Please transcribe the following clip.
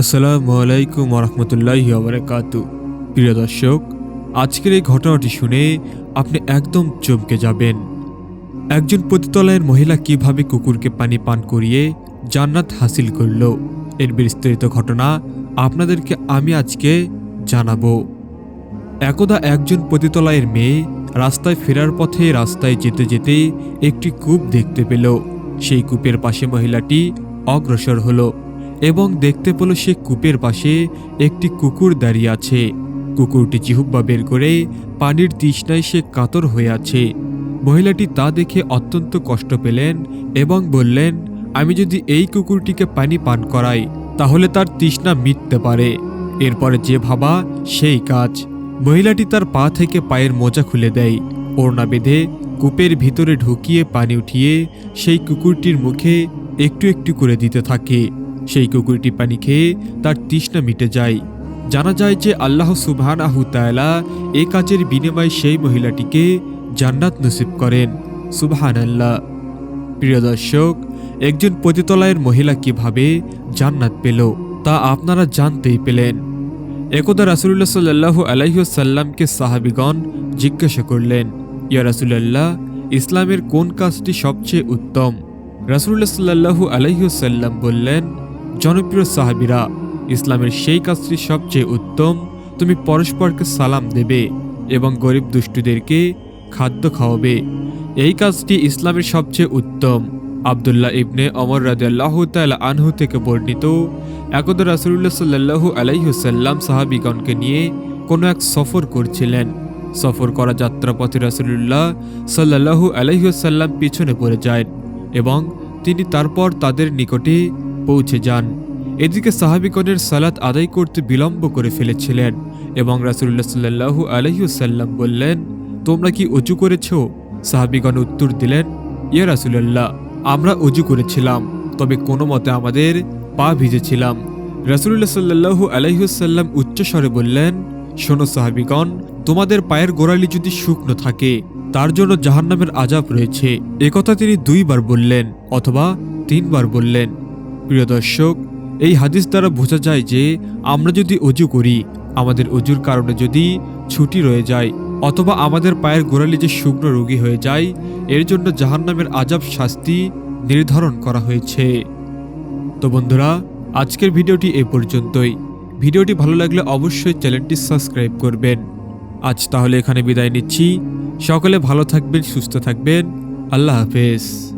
আসসালামু আলাইকুম রহমতুল্লাহ আবরাকাত প্রিয় দর্শক, আজকের এই ঘটনাটি শুনে আপনি একদম চমকে যাবেন। একজন পতিতলায়ের মহিলা কীভাবে কুকুরকে পানি পান করিয়ে জান্নাত হাসিল করল, এর বিস্তারিত ঘটনা আপনাদেরকে আমি আজকে জানাব। একদা একজন পতিতলায়ের মেয়ে রাস্তায় ফেরার পথে রাস্তায় যেতে যেতে একটি কূপ দেখতে পেল। সেই কূপের পাশে মহিলাটি অগ্রসর হলো। এবং দেখতে পেল সে কূপের পাশে একটি কুকুর দাঁড়িয়ে আছে। কুকুরটি জিহুব্বা বের করে পানির তৃষ্ণায় সে কাতর হয়ে আছে। মহিলাটি তা দেখে অত্যন্ত কষ্ট পেলেন এবং বললেন, আমি যদি এই কুকুরটিকে পানি পান করাই, তাহলে তার তৃষ্ণা মিটতে পারে। এরপরে যে ভাবা, সেই কাজ। মহিলাটি তার পা থেকে পায়ের মোজা খুলে দেয়। ওড়না বেঁধে কূপের ভিতরে ঢুকিয়ে পানি উঠিয়ে সেই কুকুরটির মুখে একটু একটু করে দিতে থাকে। সেই কুকুরটি পানি খেয়ে তার তৃষ্ণা মিটে যায়। জানা যায় যে আল্লাহ সুবহান আহু তায়লা এ কাজের বিনিময়ে সেই মহিলাটিকে জান্নাত নসিব করেন। সুবহান আল্লাহ প্রিয় দর্শক, একজন পতিতলায়ের মহিলা কীভাবে জান্নাত পেল তা আপনারা জানতেই পেলেন। একদা রাসুল্লাহ সাল্লাহু আলাইসাল্লামকে সাহাবিগণ জিজ্ঞাসা করলেন, ইয়া রাসুলাল্লাহ, ইসলামের কোন কাজটি সবচেয়ে উত্তম? রাসুল্লাহ সাল্লাহু আলাইসাল্লাম বললেন জনপ্রিয় সাহাবিরা, ইসলামের সেই কাজটি সবচেয়ে উত্তম, তুমি পরস্পরকে সালাম দেবে এবং গরিব দুষ্টুদেরকে খাদ্য খাওয়াবে। এই কাজটি ইসলামের সবচেয়ে উত্তম। আবদুল্লাহ ইবনে অমর রাদিয়াল্লাহু তাআলা আনহু থেকে বর্ণিত একদা রাসূলুল্লাহ সাল্লাল্লাহু আলাইহুসাল্লাম সাহাবীগণকে নিয়ে কোনো এক সফর করছিলেন। সফর করা যাত্রাপথে রাসূলুল্লাহ সাল্লাল্লাহু আলাইহি পিছনে পড়ে যায় এবং তিনি তারপর তাদের নিকটে পৌঁছে যান। এদিকে সাহাবিগণের সালাত আদায় করতে বিলম্ব করে ফেলেছিলেন এবং রাসূলুল্লাহ সাল্লাল্লাহু আলাইহি বললেন, তোমরা কি উঁচু করেছ? সাহাবিগণ উত্তর দিলেন, ইয়া রাসূলুল্লাহ, আমরা উজু করেছিলাম, তবে কোনো মতে আমাদের পা ভিজেছিলাম। রাসুল্লাহ সাল্লাহু আলাইহুসাল্লাম উচ্চস্বরে বললেন, শোনো সাহাবিগণ, তোমাদের পায়ের গোড়ালি যদি শুকনো থাকে, তার জন্য জাহান্নামের আজাব রয়েছে। একথা তিনি দুইবার বললেন অথবা তিনবার বললেন। প্রিয় দর্শক, এই হাদিস দ্বারা বোঝা যায় যে আমরা যদি অজু করি, আমাদের অজুর কারণে যদি ছুটি রয়ে যায় অথবা আমাদের পায়ের গোড়ালি যে শুকনো রোগী হয়ে যায়, এর জন্য জাহান্নামের আজাব শাস্তি নির্ধারণ করা হয়েছে। তো বন্ধুরা, আজকের ভিডিওটি এ পর্যন্তই। ভিডিওটি ভালো লাগলে অবশ্যই চ্যানেলটি সাবস্ক্রাইব করবেন। আজ তাহলে এখানে বিদায় নিচ্ছি। সকলে ভালো থাকবেন, সুস্থ থাকবেন। আল্লাহ হাফেজ।